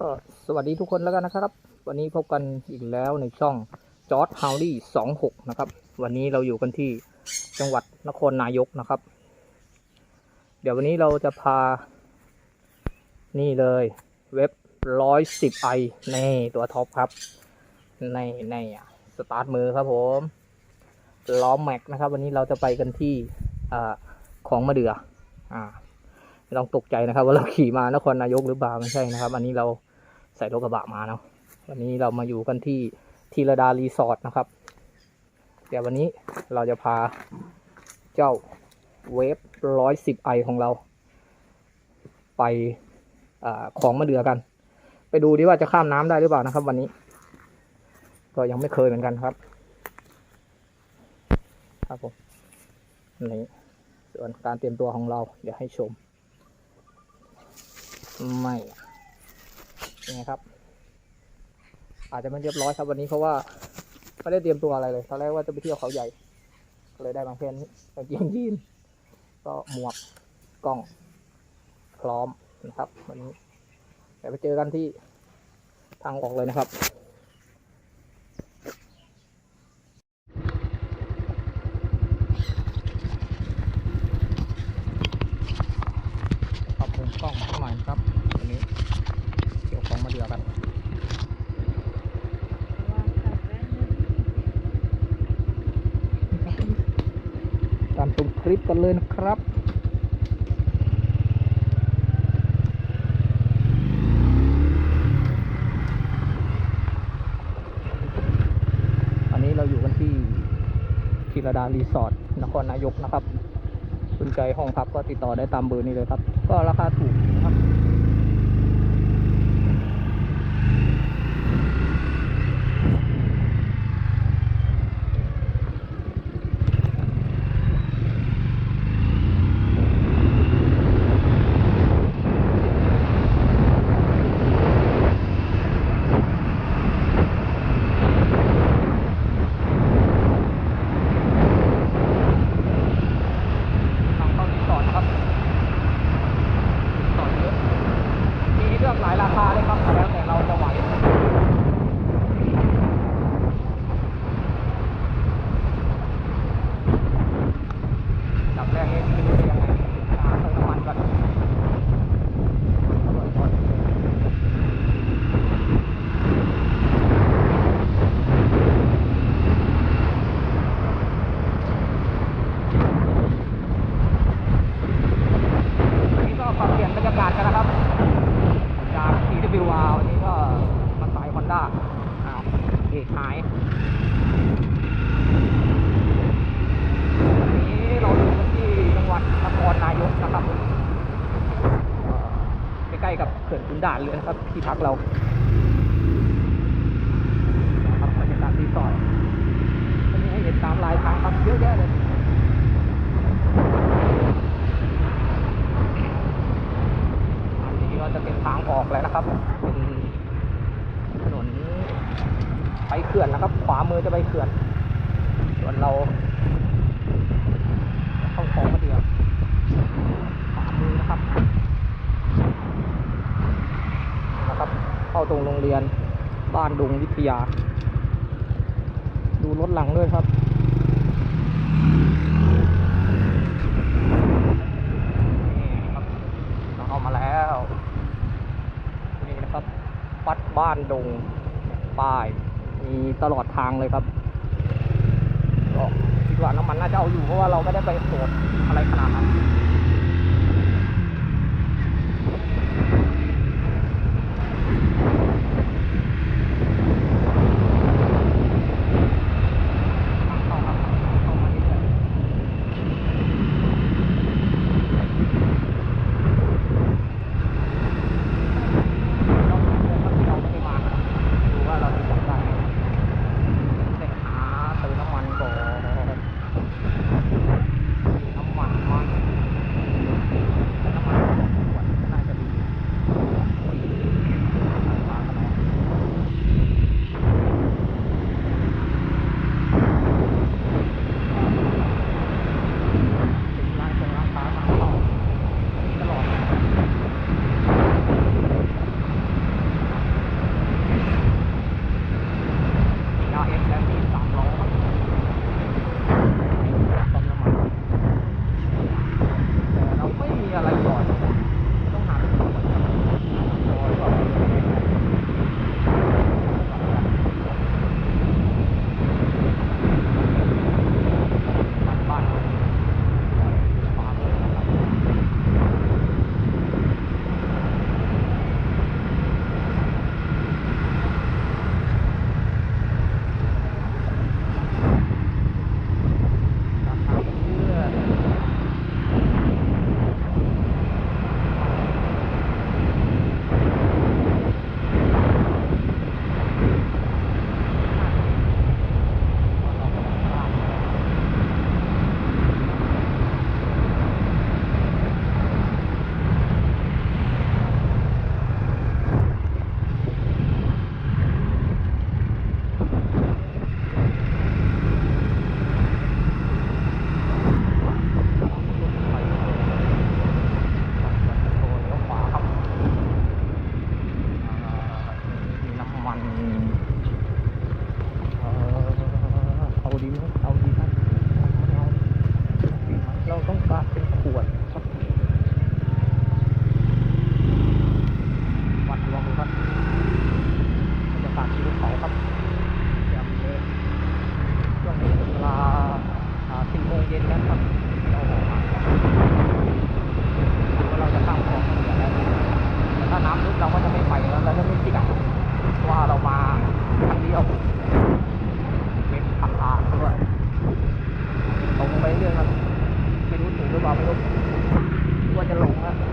ก็สวัสดีทุกคนแล้วกันนะครับ วันนี้พบกันอีกแล้วในช่องจอร์ดฮาวลี่สองหกนะครับ วันนี้เราอยู่กันที่จังหวัดนครนายกนะครับ เดี๋ยววันนี้เราจะพา นี่เลยเว็บร้อยสิบไอในตัวท็อปครับในในสตาร์ทมือครับผมล้อแม็กนะครับ วันนี้เราจะไปกันที่อ่าของมะเดืออ่าไม่ต้องตกใจนะครับ ว่าเราขี่มานครนายกหรือเปล่าไม่ใช่นะครับ อันนี้เรา ใส่รถกระบะมาเนาะวันนี้เรามาอยู่กันที่ทีรดารีสอร์ทนะครับ เดี๋ยววันนี้เราจะพาเจ้าเวฟร้อยสิบไอของเรา ไปอของมะเดือกัน ไปดูดิว่าจะข้ามน้ำได้หรือเปล่านะครับ วันนี้ ก็ยังไม่เคยเหมือนกันครับ ครับผมนี่ส่วนการเตรียมตัวของเรา เดี๋ยวให้ชม ไม่ ยังไงครับ อาจจะไม่เรียบร้อยครับวันนี้เพราะว่าไม่ได้เตรียมตัวอะไรเลยตอนแรกว่าจะไปเที่ยวเขาใหญ่ก็เลยได้บางเพนกางเกงยีนก็หมวกกล้องพร้อมนะครับวันนี้เดี๋ยวไปเจอกันที่ทางออกเลยนะครับ ปรับมุมกล้องมาหน่อยนะครับวันนี้เกี่ยวของมาเดือกัน ตามชมค ลิปกันเลยนะครับอันนี้เราอยู่กันที่ธีรดารีสอร์ทนครนายกนะครับสนใจห้องพักก็ติดต่อได้ตามเบอร์นี้เลยครับ ก็ราคาถูกนะครับ ทางเข้ารีสอร์ทนะครับรีสอร์ทเยอะ มีให้เลือกหลายราคาเลยครับ แล้วแต่เราจะไหว ดับแรกนี่คือยังไงหาเติมน้ำมันก่อนอร่อยก่อนวันนี้ก็ปรับเปลี่ยนบรรยากาศกันนะครับ จาก TWR วันนี้ก็มาสาย Honda อ้าวเอกหาย วันนี้เราอยู่กันที่จังหวัดนครนายกนะครับเอ่อใกล้ๆกับเขื่อนขุนด่านเลยนะครับ ที่พักเรานะครับบรรยากาศรีสอร์ทวันนี้ให้เห็นตามลายทางครับเยอะแยะเลยอันนี้ก็จะเป็นทาง ออกแล้วนะครับ เป็นถนนไปเขื่อนนะครับ ขวามือจะไปเขื่อน ส่วนเราเข้าของมาเดียวขวามือนะครับนะครับ เข้าตรงโรงเรียนบ้านดุงวิทยา ดูรถหลังด้วยครับ นี่ครับเราเข้ามาแล้ว นี่นะครับ วัด บ้านดงป้าย มีตลอดทางเลยครับก็คิดว่าน้ำมันน่าจะเอาอยู่เพราะว่าเราไม่ได้ไปตรวจอะไรขนาดนั้น หรือเปล่าไม่รู้กลัวจะหลงแล้ว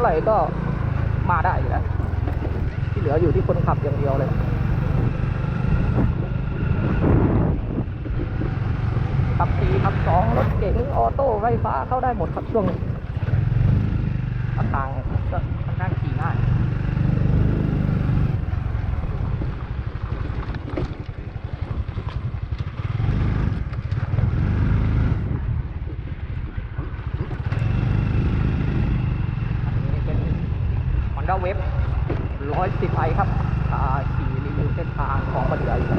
ท่าไหร่ก็มาได้อยู่แล้วที่เหลืออยู่ที่คนขับอย่างเดียวเลยขับสี่ขับสองรถเก๋งออโต้ไฟฟ้าเข้าได้หมดครับช่วงนี้ทางก็ค่อนข้างขี่ง่ายอันนี้เป็น Honda w a v ร้อยสิบไอครับอ่าขี่รีวิวเส้นทางของมาเดืออยู่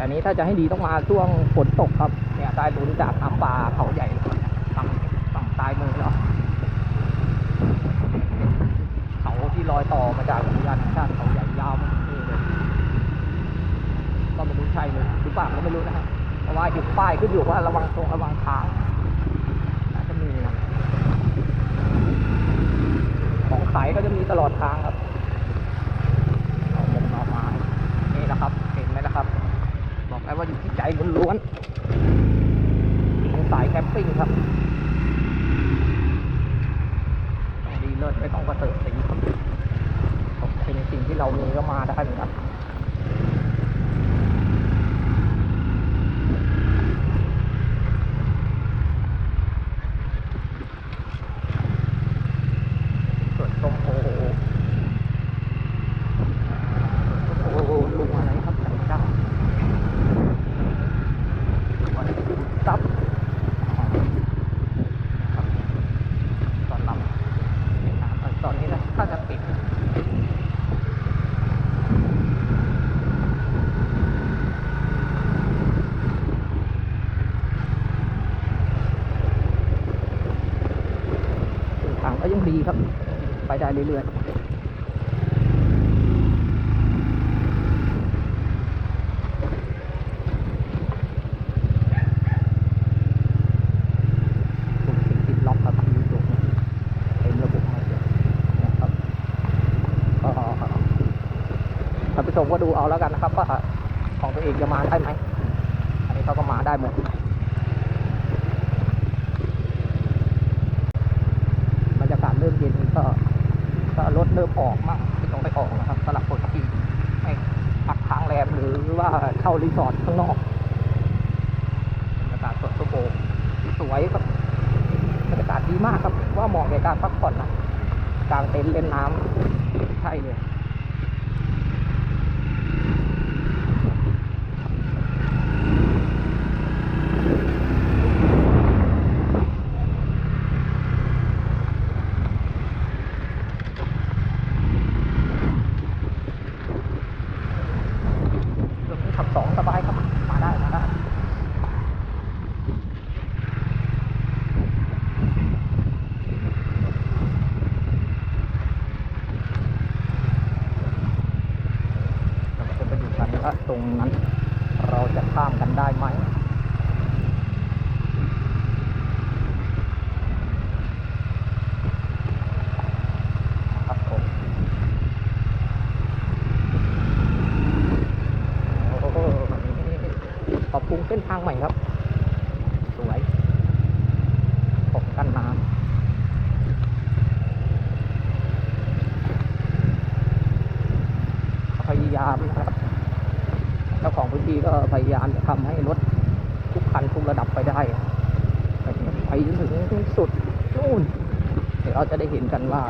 อันนี้ถ้าจะให้ดีต้องมาช่วงฝนตกครับ เนี่ยได้ลุ้นจากน้ำป่าเขาใหญ่ฝั่งฝั่งใต้มือแล้วเขาที่ลอยต่อมาจากอุทยานแห่งชาติเขาใหญ่ยาวมากเลยก็ไม่รู้ใช่เลยหรือเปล่าก็ไม่รู้นะฮะเพราะว่าอยู่ป้ายขึ้นอยู่ว่าระวังตรงระวังทางน่าจะมีนะของขายก็จะมีตลอดทางครับเอาหมกหน่อไม้นี่นะครับ เห็นไหมนะครับ บอ กแล้วว่าอยู่ที่ใจล้วนๆสายแคมปิ้งครับดีเลิศไม่ต้องกระเสริฐสีครับผมเป็นสิ่งที่เรามีก็มาได้เหมือนกันส่วนตรงโอ้โหโอ้โหลุงอะไรครับไหนจ้า ซับตอนหลับตอนนี้นะถ้าจะปิดทางก็ยัง ดีครับ ไปได้เรื่อยๆปุ่มสิ่งติดล็อกครับอยู่ตรงนี้เป็นระบบมาเลยนะครับก็ท่านผู้ชมก็ดูเอาแล้วกันนะครับว่าของตัวเองจะมาได้ไหม อันนี้เขาก็มาได้หมดบรร ยากาศเริ่มเย็นก็ก็รถเริ่มออกมั่งไม่ต้องไปออกนะครับสำหรับคนที่ไม่พักค้างแรมหรือว่าเข้ารีสอร์ทข้างนอกบรรยากาศสวนสโบสวยครับบรรยากาศดีมากครับ ว่าเหมาะแก่การพักผ่อนนะกลางเต็นท์เล่นน้ำใช่เลย รถนี้ขับสองสบายครับ มาได้ มาได้ เราจะไปดูกันว่าต รงนั้น เราจะข้ามกันได้ไหมครับผมโอ้โหปรับปรุงเส้นทางใหม่ครับ สวยปกกันน้ำพยายามนะครับ เจ้าของพื้นที่ ก็พยายามจะทำให้รถทุกคันทุกระดับไปได้ไปจนถึงสุดนู่นเดี๋ยวเราจะได้เห็นกันว่า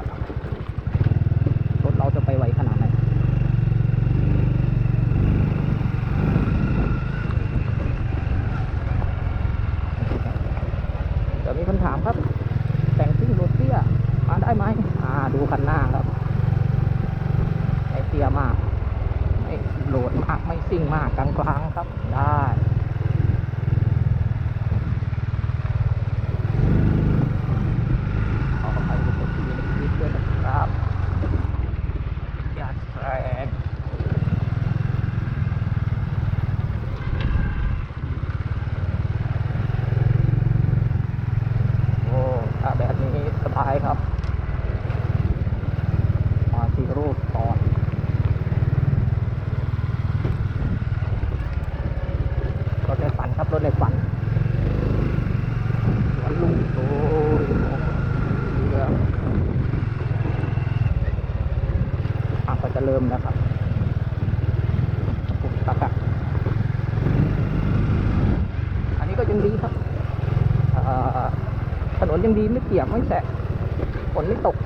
รถเราจะไปไวขนาดไหน เดี๋ยวมีคนถามครับ แต่งซิ่งรถเตี้ยมาได้ไหมอ่า ดูคันหน้าครับ ไม่เตี้ยมาก ไม่ โหลดมากไม่ซิ่งมากกลางๆครับได้ ขออภัยทุกคนที่อยู่ในคลิปด้วยนะครับอย่าแรงโอ้ถ้าแบบนี้สบายครับ มาที่รูปก่อนรถในฝันครับ รถในฝันสวนลุงโอ้ยเรืออะก็จะ เริ่มแล้วครับปุ๊บตักอะอันนี้ก็ยังดีครับถนนยังดีไม่เปียกไม่แสะฝนไม่ตก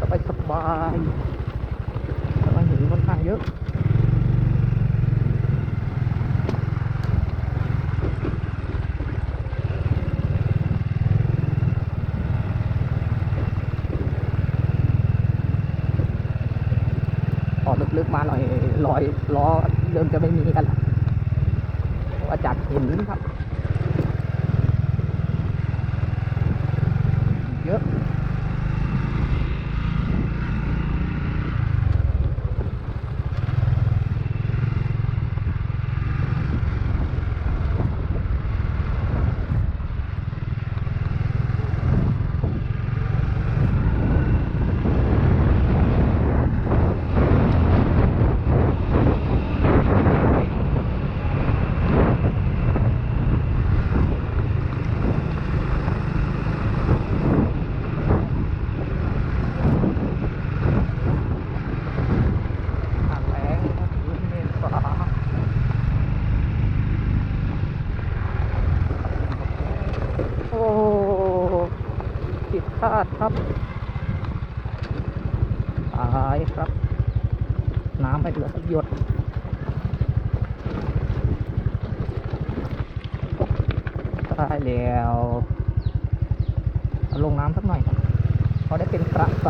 สบายสบายแต่มาเห็นค่อนข้างเยอะ ออกลึกๆมาหน่ อยรอยล้อเริ่มจะไม่มีกันละเพราะว่าจากหินครับ เยอะ ทางแรงครับพื้นเมฆฟ้าโอ้ผิด คาดครับตายครับ น้ำไม่เหลือสักหยดตายแล้วลงน้ำสักหน่อยเขาได้เป็นกระใส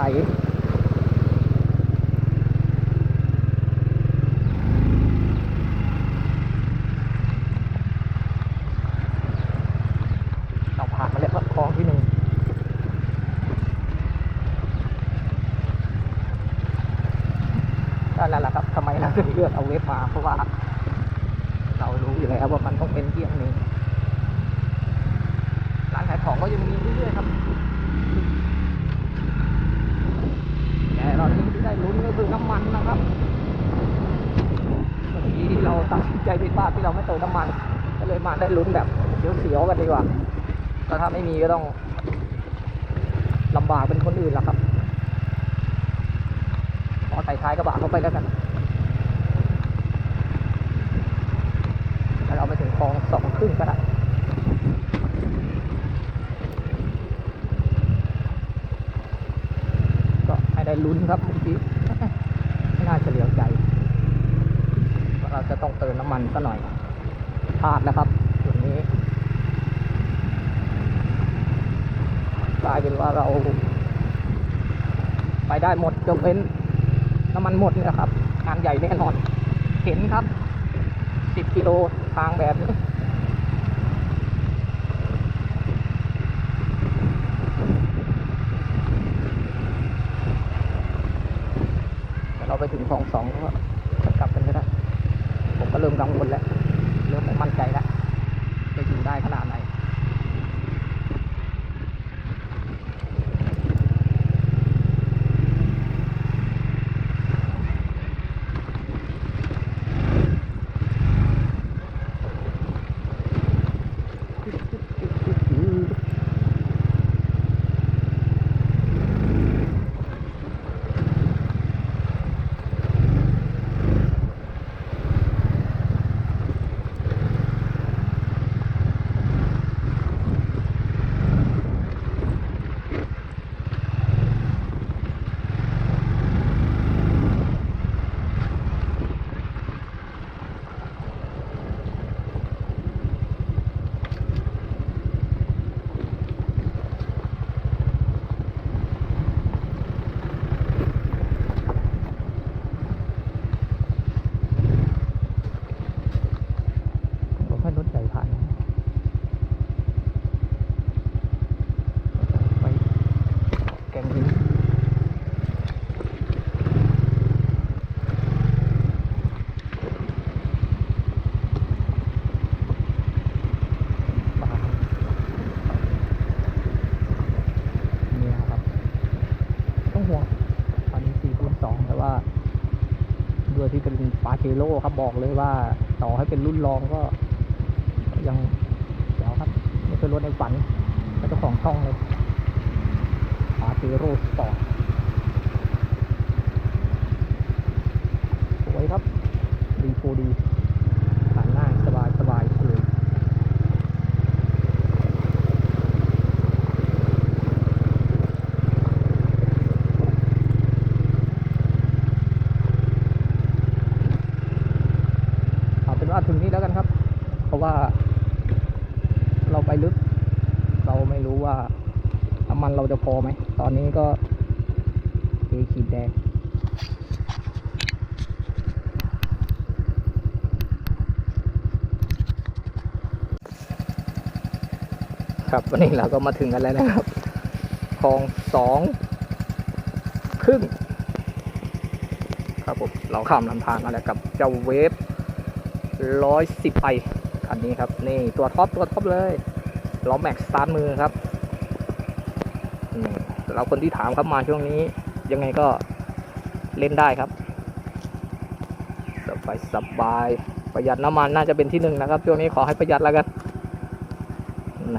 เราผ่านมาแล้วครับคลองที่หนึ่งก็นั่นแหละครับ ทำไมเราถึงเลือกเอาเว็บมา เพราะว่า เรารู้อยู่แล้วว่ามันต้องเป็นเที่ยงนึ่งร้านขายของก็ยังมีเรื่อยๆครับแต่เราที่ได้ลุ้นก็คือน้ำมันนะครับเมื่อกี้เราตัดสินใจผิดพลาดที่เราไม่เติมน้ำมัน ก็เลยมาได้ลุ้นแบบเสียวๆกันดีกว่า ก็ถ้าไม่มีก็ต้องลำบากเป็นคนอื่นละครับขอใส่ท้ายกระบะเข้าไปแล้วกัน แล้วเราไปถึงคลองสองครึ่งก็ได้ก็ให้ได้ลุ้นครับเมื่อกี้ไม่น่าจะเหลียวใจเราจะต้องเติมน้ำมันก็หน่อยพลาดแล้วครับส่วนนี้กลายเป็นว่าเรา ไปได้หมดยกเว้นน้ำมันหมดเนี่ยครับงานใหญ่แน่นอน เห็นครับ 10กิโล ทางแบบนี้เราไปถึงสองสองก็กลับกันก็ได้ ผมก็เริ่มกังวลแล้ว เริ่มไม่มั่นใจแล้ว จะอยู่ได้ขนาดไหน ผมให้รถใหญ่ผ่านนะไปแกงหินปลาเนี่ยครับ ต้องห่วงตอนนี้สี่คูณสองแต่ว่า ด้วยที่เป็นปาเจ โร่ครับบอกเลยว่าต่อให้เป็นรุ่นรองก็ ยังเดี๋ยวครับนี่คือรถในฝันเป็นเจ้าของช่องเลยปาเจโร่สปอร์ตสวยครับดีโฟดีผ่านง่ายสบายสบายเลย เอาเป็นว่าถึงนี้แล้วกันครับ เพราะว่า เราไปลึก เราไม่รู้ว่าน้ำมันเราจะพอไหม ตอนนี้ก็เอขี ดแดงครับวันนี้เราก็มาถึงกันแล้วนะครับคลองสองครึ่งครับผมเราข้ามลำธารมาแล้วกับเจ้าเวฟร้อยสิบไอคันนี้ครับ นี่ตัวท็อปตัวท็อปเลยล้อแม็กซ์สตาร์มือครับนี่สำหรับคนที่ถามครับมาช่วงนี้ ยังไงก็เล่นได้ครับสบายสบาย ประหยัดน้ำมันน่าจะเป็นที่หนึ่งนะครับช่วงนี้ขอให้ประหยัดแล้วกันไหน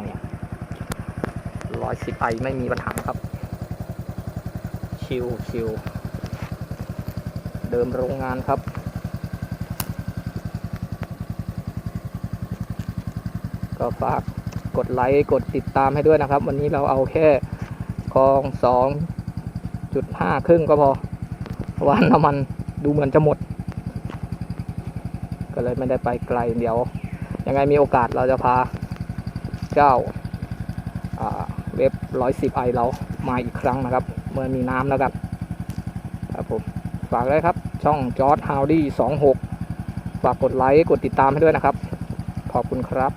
ร้อยสิบไอไม่มีปัญหาครับ ชิวชิวเดิมโรงงานครับก็ฝากกดไลค์ กดติดตามให้ด้วยนะครับ วันนี้เราเอาแค่คลองสอง ห้าครึ่งก็พอเพราะว่าน้ำมันดูเหมือนจะหมด ก็เลยไม่ได้ไปไกลเดี๋ยว ยังไงมีโอกาสเราจะพาเจ้าเว็บร้อยสิบไอเรามาอีกครั้งนะครับ เมื่อมีน้ำแล้วกันครับผมฝากเลยครับ ช่องจอร์ดฮาวดี้สองหกฝากกดไลค์ กดติดตามให้ด้วยนะครับ ขอบคุณครับ